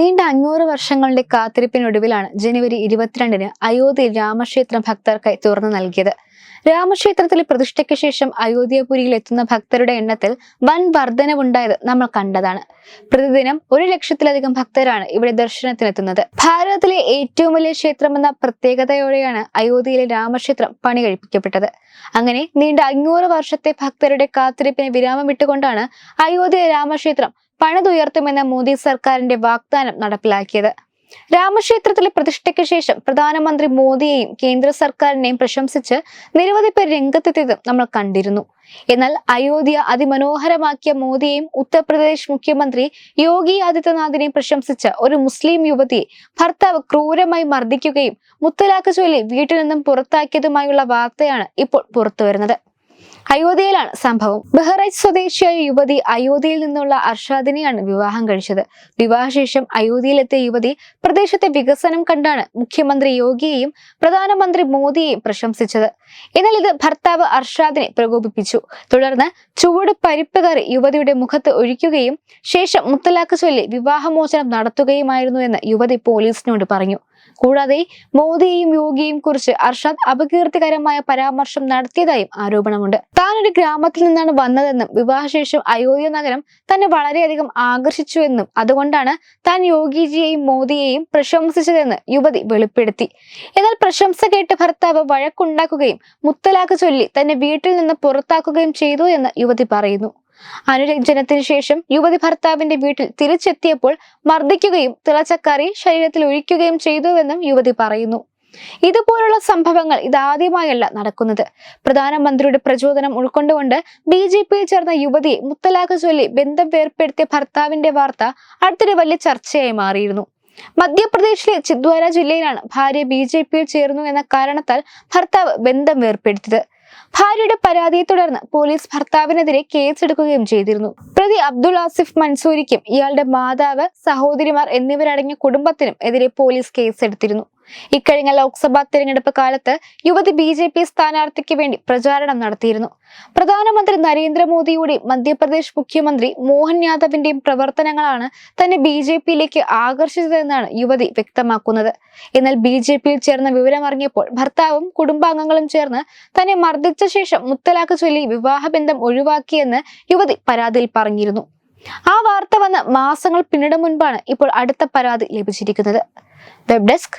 നീണ്ട അഞ്ഞൂറ് വർഷങ്ങളുടെ കാത്തിരിപ്പിനൊടുവിലാണ് ജനുവരി ഇരുപത്തിരണ്ടിന് അയോധ്യ രാമക്ഷേത്ര ഭക്തർക്കായി തുറന്നു നൽകിയത്. രാമക്ഷേത്രത്തിലെ പ്രതിഷ്ഠയ്ക്ക് ശേഷം അയോധ്യപുരിയിൽ എത്തുന്ന ഭക്തരുടെ എണ്ണത്തിൽ വൻ വർധനവുണ്ടായത് നമ്മൾ കണ്ടതാണ്. പ്രതിദിനം ഒരു ലക്ഷത്തിലധികം ഭക്തരാണ് ഇവിടെ ദർശനത്തിനെത്തുന്നത്. ഭാരതത്തിലെ ഏറ്റവും വലിയ ക്ഷേത്രമെന്ന പ്രത്യേകതയോടെയാണ് അയോധ്യയിലെ രാമക്ഷേത്രം പണി കഴിപ്പിക്കപ്പെട്ടത് അങ്ങനെ നീണ്ട അഞ്ഞൂറ് വർഷത്തെ ഭക്തരുടെ കാത്തിരിപ്പിന് വിരാമമിട്ടുകൊണ്ടാണ് അയോധ്യ രാമക്ഷേത്രം പണിതുയർത്തുമെന്ന മോദി സർക്കാരിന്റെ വാഗ്ദാനം നടപ്പിലാക്കിയത്. രാമക്ഷേത്രത്തിലെ പ്രതിഷ്ഠയ്ക്ക് ശേഷം പ്രധാനമന്ത്രി മോദിയെയും കേന്ദ്ര സർക്കാരിനെയും പ്രശംസിച്ച് നിരവധി പേർ രംഗത്തെത്തിയതും നമ്മൾ കണ്ടിരുന്നു. എന്നാൽ അയോധ്യ അതിമനോഹരമാക്കിയ മോദിയെയും ഉത്തർപ്രദേശ് മുഖ്യമന്ത്രി യോഗി ആദിത്യനാഥിനെയും പ്രശംസിച്ച ഒരു മുസ്ലിം യുവതിയെ ഭർത്താവ് ക്രൂരമായി മർദ്ദിക്കുകയും മുത്തലാഖ് ചൊല്ലി വീട്ടിൽ നിന്നും പുറത്താക്കിയതുമായുള്ള വാർത്തയാണ് ഇപ്പോൾ പുറത്തുവരുന്നത്. അയോധ്യയിലാണ് സംഭവം. ബഹ്റൈച്ച് സ്വദേശിയായ യുവതി അയോധ്യയിൽ നിന്നുള്ള അർഷാദിനെയാണ് വിവാഹം കഴിച്ചത്. വിവാഹശേഷം അയോധ്യയിലെത്തിയ യുവതി പ്രദേശത്തെ വികസനം കണ്ടാണ് മുഖ്യമന്ത്രി യോഗിയെയും പ്രധാനമന്ത്രി മോദിയെയും പ്രശംസിച്ചത്. എന്നാൽ ഇത് ഭർത്താവ് അർഷാദിനെ പ്രകോപിപ്പിച്ചു. തുടർന്ന് ചുവട് പരിപ്പ് കറി യുവതിയുടെ മുഖത്ത് ഒഴിക്കുകയും ശേഷം മുത്തലാഖ് ചൊല്ലി വിവാഹമോചനം നടത്തുകയുമായിരുന്നു എന്ന് യുവതി പോലീസിനോട് പറഞ്ഞു. കൂടാതെ മോദിയെയും യോഗിയെയും കുറിച്ച് അർഷാദ് അപകീർത്തികരമായ പരാമർശം നടത്തിയതായും ആരോപണമുണ്ട്. താൻ ഒരു ഗ്രാമത്തിൽ നിന്നാണ് വന്നതെന്നും വിവാഹശേഷം അയോധ്യ നഗരം തന്നെ വളരെയധികം ആകർഷിച്ചുവെന്നും അതുകൊണ്ടാണ് താൻ യോഗിജിയെയും മോദിയെയും പ്രശംസിച്ചതെന്ന് യുവതി വെളിപ്പെടുത്തി. എന്നാൽ പ്രശംസ കേട്ട് ഭർത്താവ് വഴക്കുണ്ടാക്കുകയും മുത്തലാക്ക് ചൊല്ലി തന്നെ വീട്ടിൽ നിന്ന് പുറത്താക്കുകയും ചെയ്തു എന്ന് യുവതി പറയുന്നു. അനുരഞ്ജനത്തിന് ശേഷം യുവതി ഭർത്താവിന്റെ വീട്ടിൽ തിരിച്ചെത്തിയപ്പോൾ മർദ്ദിക്കുകയും തിളച്ചക്കറി ശരീരത്തിൽ ഒഴിക്കുകയും ചെയ്തുവെന്നും യുവതി പറയുന്നു. ഇതുപോലുള്ള സംഭവങ്ങൾ ഇതാദ്യമായല്ല നടക്കുന്നത്. പ്രധാനമന്ത്രിയുടെ പ്രചോദനം ഉൾക്കൊണ്ടുകൊണ്ട് ബി ജെ പിയിൽ ചേർന്ന യുവതിയെ മുത്തലാഖ് ചൊല്ലി ബന്ധം വേർപ്പെടുത്തിയ ഭർത്താവിന്റെ വാർത്ത അടുത്തൊരു വലിയ ചർച്ചയായി മാറിയിരുന്നു. മധ്യപ്രദേശിലെ ചിദ്വാര ജില്ലയിലാണ് ഭാര്യ ബി ജെ പിയിൽ ചേർന്നു എന്ന കാരണത്താൽ ഭർത്താവ് ബന്ധം വേർപ്പെടുത്തിയത്. ഭാര്യയുടെ പരാതിയെ തുടർന്ന് പോലീസ് ഭർത്താവിനെതിരെ കേസെടുക്കുകയും ചെയ്തിരുന്നു. പ്രതി അബ്ദുൾ ആസിഫ് മൻസൂരിക്കും ഇയാളുടെ മാതാവ് സഹോദരിമാർ എന്നിവരടങ്ങിയ കുടുംബത്തിനും എതിരെ പോലീസ് കേസെടുത്തിരുന്നു. ഇക്കഴിഞ്ഞ ലോക്സഭാ തെരഞ്ഞെടുപ്പ് കാലത്ത് യുവതി ബി ജെ പി സ്ഥാനാർത്ഥിക്ക് വേണ്ടി പ്രചാരണം നടത്തിയിരുന്നു. പ്രധാനമന്ത്രി നരേന്ദ്രമോദിയുടെ മധ്യപ്രദേശ് മുഖ്യമന്ത്രി മോഹൻ യാദവിന്റെയും പ്രവർത്തനങ്ങളാണ് തന്നെ ബി ജെ പിയിലേക്ക് ആകർഷിച്ചതെന്നാണ് യുവതി വ്യക്തമാക്കുന്നത്. എന്നാൽ ബി ജെ പിയിൽ ചേർന്ന വിവരമറിഞ്ഞപ്പോൾ ഭർത്താവും കുടുംബാംഗങ്ങളും ചേർന്ന് തന്നെ മർദ്ദിച്ച ശേഷം മുത്തലാഖ് ചൊല്ലി വിവാഹബന്ധം ഒഴിവാക്കിയെന്ന് യുവതി പരാതിയിൽ പറഞ്ഞിരുന്നു. ആ വാർത്ത വന്ന് മാസങ്ങൾ പിന്നിട മുൻപാണ് ഇപ്പോൾ അടുത്ത പരാതി ലഭിച്ചിരിക്കുന്നത്. Web desk